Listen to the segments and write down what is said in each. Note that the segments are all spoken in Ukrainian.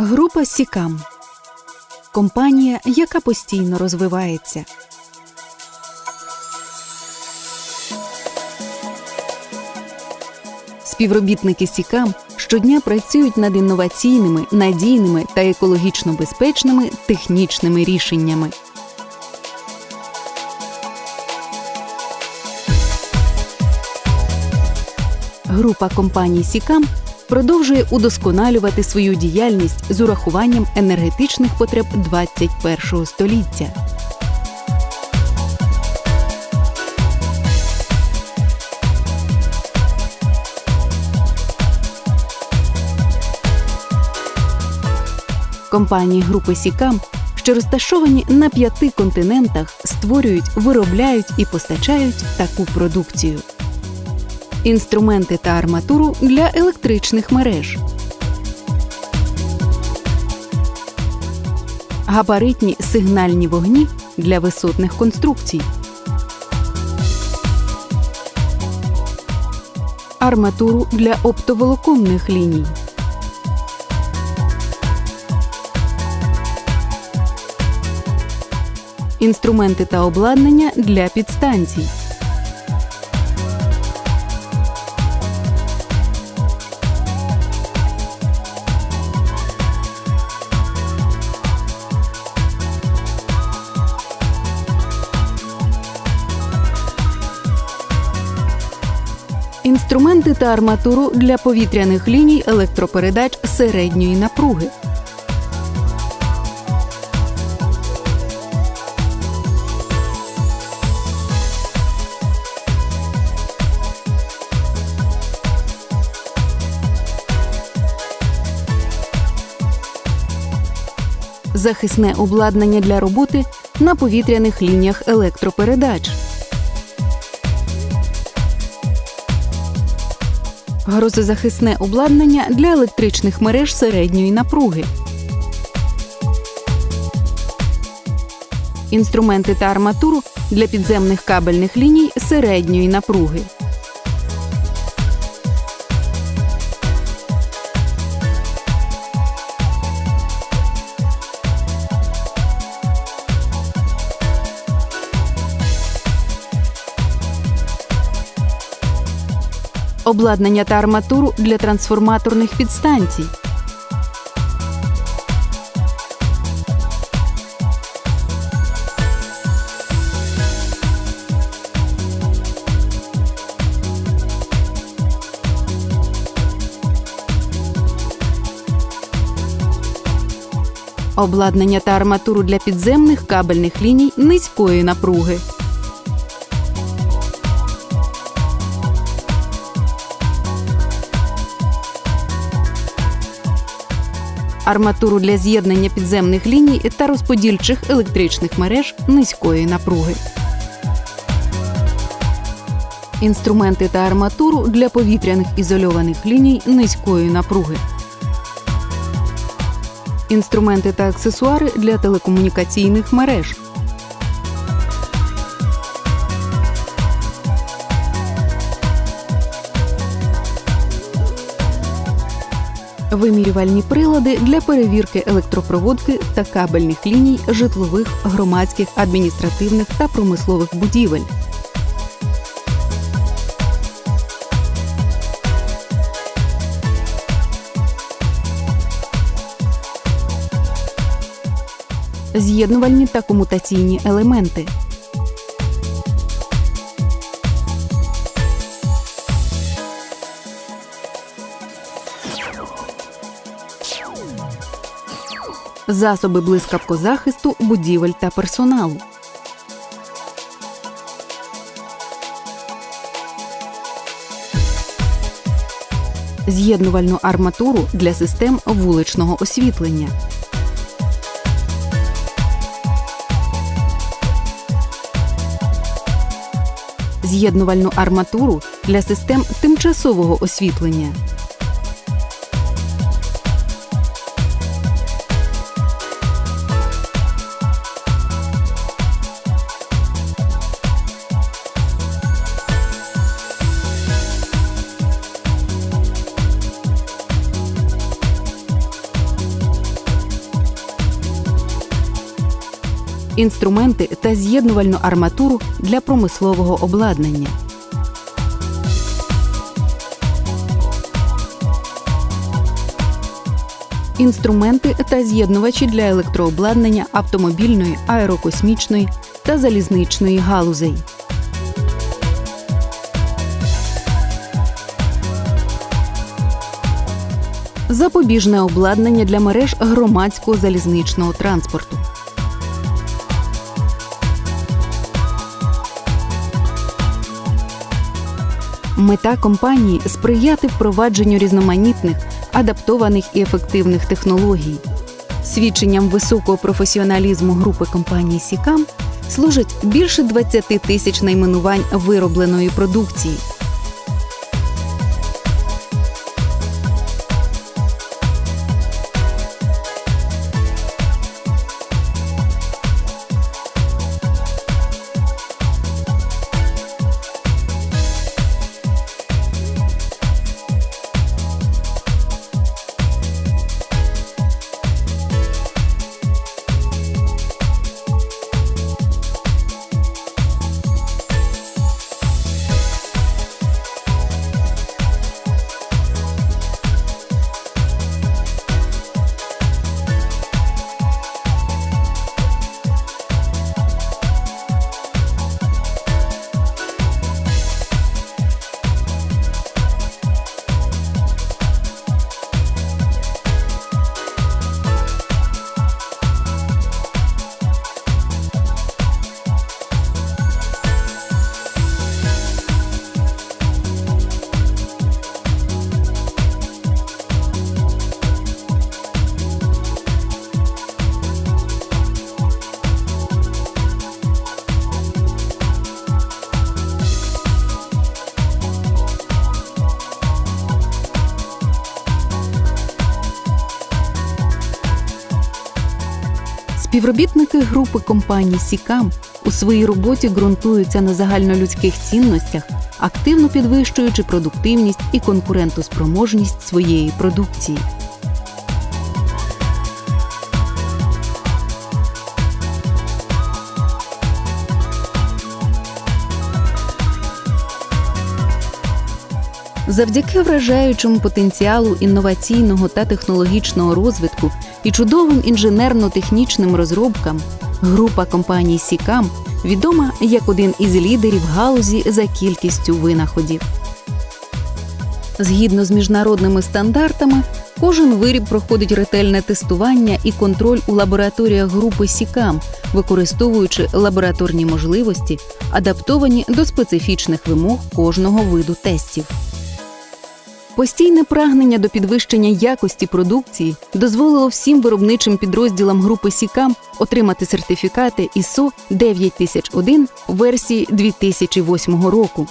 Група Сікам компанія, яка постійно розвивається. Співробітники Сікам щодня працюють над інноваційними, надійними та екологічно безпечними технічними рішеннями. Група компаній Сікам продовжує удосконалювати свою діяльність з урахуванням енергетичних потреб 21 століття. Компанії групи Сікам, що розташовані на п'яти континентах, створюють, виробляють і постачають таку продукцію інструменти та арматуру для електричних мереж. Габаритні сигнальні вогні для висотних конструкцій. Арматуру для оптоволоконних ліній. Інструменти та обладнання для підстанцій. Інструменти та арматуру для повітряних ліній електропередач середньої напруги. Захисне обладнання для роботи на повітряних лініях електропередач. Грозозахисне обладнання для електричних мереж середньої напруги. Інструменти та арматуру для підземних кабельних ліній середньої напруги. Обладнання та арматуру для трансформаторних підстанцій. Обладнання та арматуру для підземних кабельних ліній низької напруги. Арматуру для з'єднання підземних ліній та розподільчих електричних мереж низької напруги. Інструменти та арматуру для повітряних ізольованих ліній низької напруги. Інструменти та аксесуари для телекомунікаційних мереж. Вимірювальні прилади для перевірки електропроводки та кабельних ліній житлових, громадських, адміністративних та промислових будівель. З'єднувальні та комутаційні елементи. Засоби блискавкозахисту будівель та персоналу. З'єднувальну арматуру для систем вуличного освітлення. З'єднувальну арматуру для систем тимчасового освітлення. Інструменти та з'єднувальну арматуру для промислового обладнання. Інструменти та з'єднувачі для електрообладнання автомобільної, аерокосмічної та залізничної галузей. Запобіжне обладнання для мереж громадського залізничного транспорту. Мета компанії сприяти впровадженню різноманітних, адаптованих і ефективних технологій. Свідченням високого професіоналізму групи компанії Сікам служить більше 20 тисяч найменувань виробленої продукції. Співробітники групи компаній Сікам у своїй роботі ґрунтуються на загальнолюдських цінностях, активно підвищуючи продуктивність і конкурентоспроможність своєї продукції. Завдяки вражаючому потенціалу інноваційного та технологічного розвитку і чудовим інженерно-технічним розробкам, група компаній Сікам відома як один із лідерів галузі за кількістю винаходів. Згідно з міжнародними стандартами, кожен виріб проходить ретельне тестування і контроль у лабораторіях групи Сікам, використовуючи лабораторні можливості, адаптовані до специфічних вимог кожного виду тестів. Постійне прагнення до підвищення якості продукції дозволило всім виробничим підрозділам групи Сікам отримати сертифікати ISO 9001 версії 2008 року.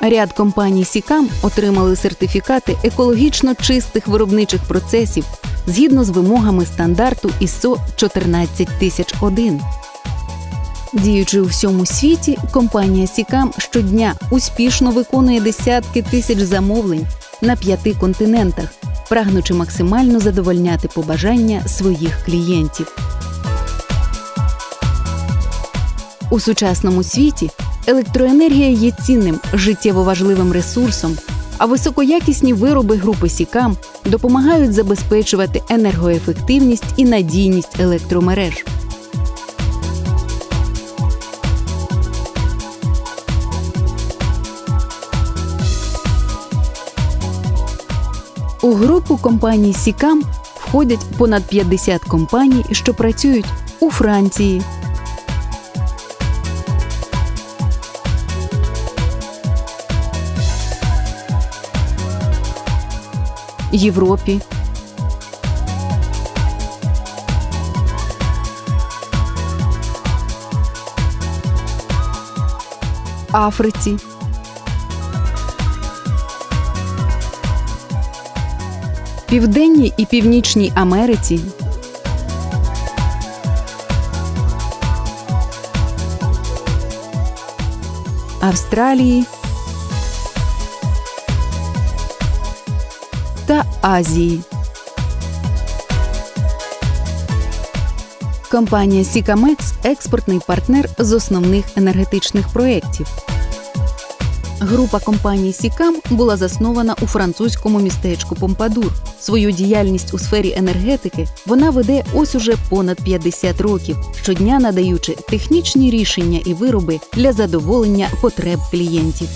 Ряд компаній Сікам отримали сертифікати екологічно чистих виробничих процесів згідно з вимогами стандарту ISO 14001. Діючи у всьому світі, компанія Сікам щодня успішно виконує десятки тисяч замовлень на п'яти континентах, прагнучи максимально задовольняти побажання своїх клієнтів. У сучасному світі електроенергія є цінним життєво важливим ресурсом, а високоякісні вироби групи Сікам допомагають забезпечувати енергоефективність і надійність електромереж. У групу компаній Сікам входять понад 50 компаній, що працюють у Франції, Європі, Африці. Південній і Північній Америці, Австралії та Азії. Компанія Сікамекс експортний партнер з основних енергетичних проєктів. Група компаній Сікам була заснована у французькому містечку Помпадур. Свою діяльність у сфері енергетики вона веде ось уже понад 50 років, щодня надаючи технічні рішення і вироби для задоволення потреб клієнтів.